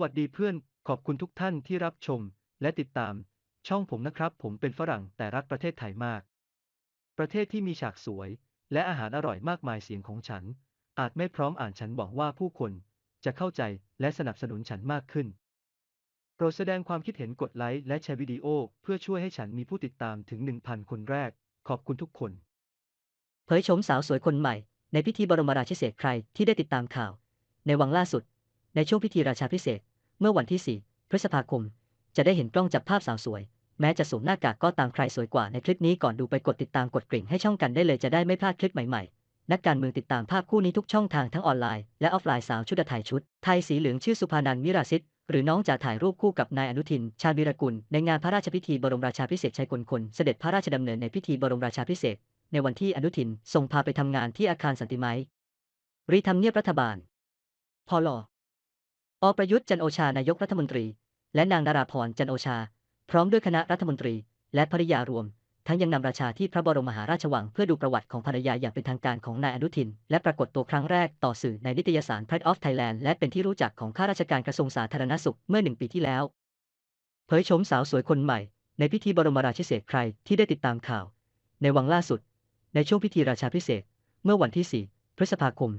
วัสดีเพื่อนขอบคุณทุกท่านที่รับชม และติดตาม ช่องผมนะครับ ผมเป็นฝรั่งแต่รักประเทศไทยมาก ประเทศที่มีฉากสวย และอาหารอร่อยมากมายเสียงของฉัน อาจไม่พร้อมอ่านฉันหวังว่าผู้คน จะเข้าใจและสนับสนุนฉันมากขึ้นโปรดแสดงความคิดเห็นกดไลค์และแชร์วิดีโอ เพื่อช่วยให้ฉันมีผู้ติดตามถึง 1,000 คนแรก ขอบคุณทุกคน เผยโฉมสาวสวยคนใหม่ ในพิธีบรมราชินีใครที่ได้ติดตามข่าว ในวังล่าสุด ในช่วงพิธีราชาพิเศษ เมื่อวันที่ 4 พฤษภาคม จะได้เห็นกล้องจับภาพสาวสวย แม้จะสวมหน้ากากก็ตามใครสวยกว่าในคลิปนี้ก่อนดูไปกดติดตามกดกริ่งให้ช่องกันได้เลยจะได้ไม่พลาดคลิปใหม่ๆ นักการเมืองติดตามภาพคู่นี้ทุกช่องทางทั้งออนไลน์และออฟไลน์สาวชุดไทยชุด ไทยสีเหลืองชื่อสุภานันมิราซิตหรือน้องจะถ่ายรูปคู่กับนายอนุทิน ชาญวีรกุล ในงานพระราชพิธีบรมราชาพิเศษชัยกลคนเสด็จพระราชดำเนินในพิธีบรมราชาพิเศษในวันที่อนุทินส่งพาไปทำงานที่อาคารสันติไมตรีทำเนียบรัฐบาลพอลอ อประยุทธ์จันโอชานายกรัฐมนตรี และนางดาราพรจันโอชา พร้อมด้วยคณะรัฐมนตรี และภริยารวม ทั้งยังนำราชาที่พระบรมมหาราชวังเพื่อดูประวัติของภรรยาอย่างเป็นทางการของนายอนุทิน และปรากฏตัวครั้งแรกต่อสื่อในนิตยสาร Pride of Thailand และเป็นที่รู้จักของข้าราชการกระทรวงสาธารณสุขเมื่อหนึ่งปีที่แล้ว เผยโฉมสาวสวยคนใหม่ ในพิธีบรมราชินีใครที่ได้ติดตามข่าว ในวังล่าสุด ในช่วงพิธีราชาพิเศษ เมื่อวันที่ 4 พฤษภาคม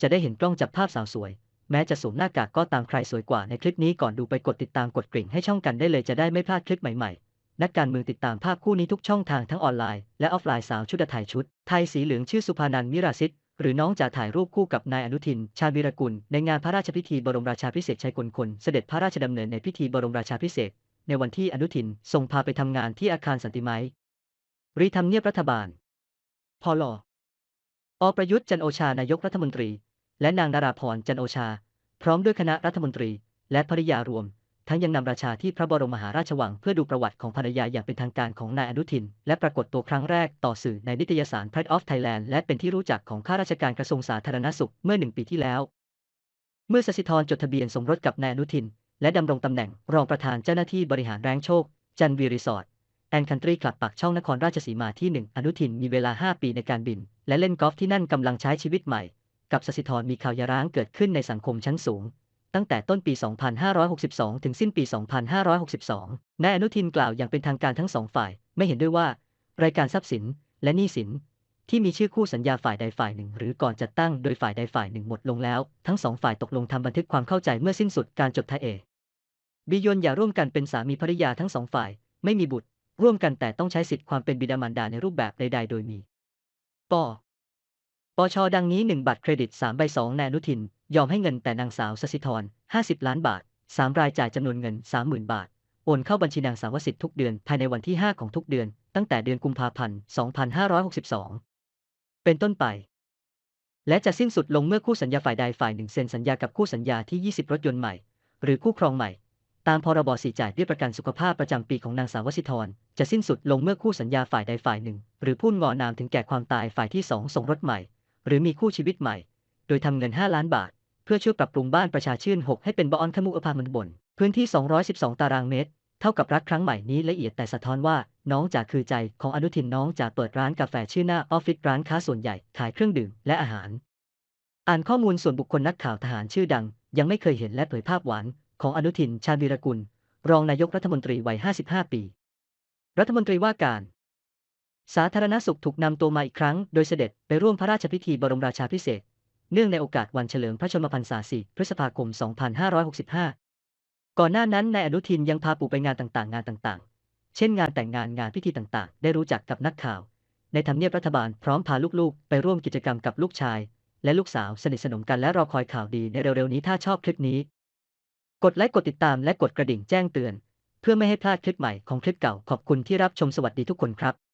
จะได้เห็นกล้องจับภาพสาวสวย แม้จะสวมหน้ากากก็ตามใครสวยกว่าในคลิปนี้ก่อนดูไปกดติดตามกดกริ่งให้ช่องกันได้เลยจะได้ไม่พลาดคลิปใหม่ๆ นักการเมืองติดตามภาพคู่นี้ทุกช่องทางทั้งออนไลน์และออฟไลน์สาวชุดไทยชุด ไทยสีเหลืองชื่อสุภานันมิราซิตหรือน้องจะถ่ายรูปคู่กับนายอนุทิน ชาญวีรกุล ในงานพระราชพิธีบรมราชาพิเศษชัยกลคนเสด็จพระราชดำเนินในพิธีบรมราชาพิเศษในวันที่อนุทินส่งพาไปทำงานที่อาคารสันติไมตรีทำเนียบรัฐบาลพลอประยุทธ์จันโอชานายกรัฐมนตรี และนางดาราพรจันโอชา พร้อมด้วยคณะรัฐมนตรี และภริยารวม ทั้งยังนำราชาที่พระบรมมหาราชวังเพื่อดูประวัติของภรรยาอย่างเป็นทางการของนายอนุทิน และปรากฏตัวครั้งแรกต่อสื่อในนิตยสาร Pride of Thailand และเป็นที่รู้จักของข้าราชการกระทรวงสาธารณสุขเมื่อหนึ่งปีที่แล้ว เมื่อสสิธรจดทะเบียนสมรสกับนายอนุทิน และดำรงตำแหน่งรองประธานเจ้าหน้าที่บริหารแรงโชค จันวีรีสอร์ทแอนคันทรีคลับปากช่องนครราชสีมาที่1อนุทินมีเวลา 5 ปีในการบิน และเล่นกอล์ฟที่นั่นกำลังใช้ชีวิตใหม่ กับสสิธรมีข่าวหยาร้างเกิดขึ้นในสังคมชั้นสูง ตั้งแต่ต้นปี 2562 ถึงสิ้นปี 2562 นายอนุทินกล่าวอย่างเป็นทางการทั้งสองฝ่าย ไม่เห็นด้วยว่า รายการทรัพย์สินและหนี้สิน ที่มีชื่อคู่สัญญาฝ่ายใดฝ่ายหนึ่ง หรือก่อนจัดตั้งโดยฝ่ายใดฝ่ายหนึ่งหมดลงแล้ว ทั้งสองฝ่ายตกลงทำบันทึกความเข้าใจเมื่อสิ้นสุดการจดทะเอบิยนอย่าร่วมกันเป็นสามีภริยาทั้งสองฝ่าย ไม่มีบุตร ร่วมกันแต่ต้องใช้สิทธิความเป็นบิดามารดาในรูปแบบใด ๆ โดยมีป ปชดังนี้ 1 บัตรเครดิต 3 ใบ 2 นายอนุทิน ยอมให้เงินแต่นางสาวสสิธร 50 ล้านบาท 3 รายจ่ายจำนวนเงิน 30,000 บาท โอนเข้าบัญชีนางสาวสิทธิ์ทุกเดือนภายในวันที่ 5 ของทุกเดือน ตั้งแต่เดือนกุมภาพันธ์ 2562 เป็นต้นไป และจะสิ้นสุดลงเมื่อคู่สัญญาฝ่ายใดฝ่ายหนึ่งเซ็นสัญญากับคู่สัญญาที่ 20 รถยนต์ใหม่ หรือคู่ครองใหม่ ตามพรบสีจ่ายเบี้ยประกันสุขภาพประจำปีของนางสาววสิธรจะสิ้นสุดลงเมื่อคู่สัญญาฝ่ายใดฝ่ายหนึ่ง หรือผู้งอนามถึงแก่ความตายฝ่ายที่สองส่งรถใหม่ หรือมีคู่ชีวิตใหม่ โดยทำเงิน 5 ล้านบาท เพื่อช่วยปรับปรุงบ้านประชาชื่น 6 ให้เป็นบออนขมุอพาร์ตเมนต์บน พื้นที่ 212 ตารางเมตร เท่ากับรักครั้งใหม่นี้ละเอียดแต่สะท้อนว่าน้องจ๋าคือใจของอนุทินน้องจ๋าเปิดร้านกาแฟชื่อหน้าออฟฟิศร้านค้าส่วนใหญ่ขายเครื่องดื่มและอาหาร อ่านข้อมูลส่วนบุคคลนักข่าวทหารชื่อดัง ยังไม่เคยเห็นและเผยภาพหวานของอนุทินชาญวีรกุล รองนายกรัฐมนตรีวัย 55 ปี รัฐมนตรีว่าการ สาธารณสุขถูกนำตัวมาอีกครั้ง โดยเสด็จไปร่วมพระราชพิธีบรมราชาพิเศษ เนื่องในโอกาสวันเฉลิมพระชนมพรรษา 4 พฤษภาคม 2565 ก่อนหน้านั้นนายอนุทินยังพาปู่ไปงานต่างๆ งานต่างๆ เช่นงานแต่งงานงานพิธีต่างๆ ได้รู้จักกับนักข่าว ในทำเนียบรัฐบาลพร้อมพาลูกๆ ไปร่วมกิจกรรมกับลูกชาย และลูกสาวสนิทสนมกันและรอคอยข่าวดีในเร็วๆนี้ถ้าชอบคลิปนี้ กดไลค์กดติดตามและกดกระดิ่งแจ้งเตือน เพื่อไม่ให้พลาดคลิปใหม่ของคลิปเก่าขอบคุณที่รับชมสวัสดีทุกคนครับ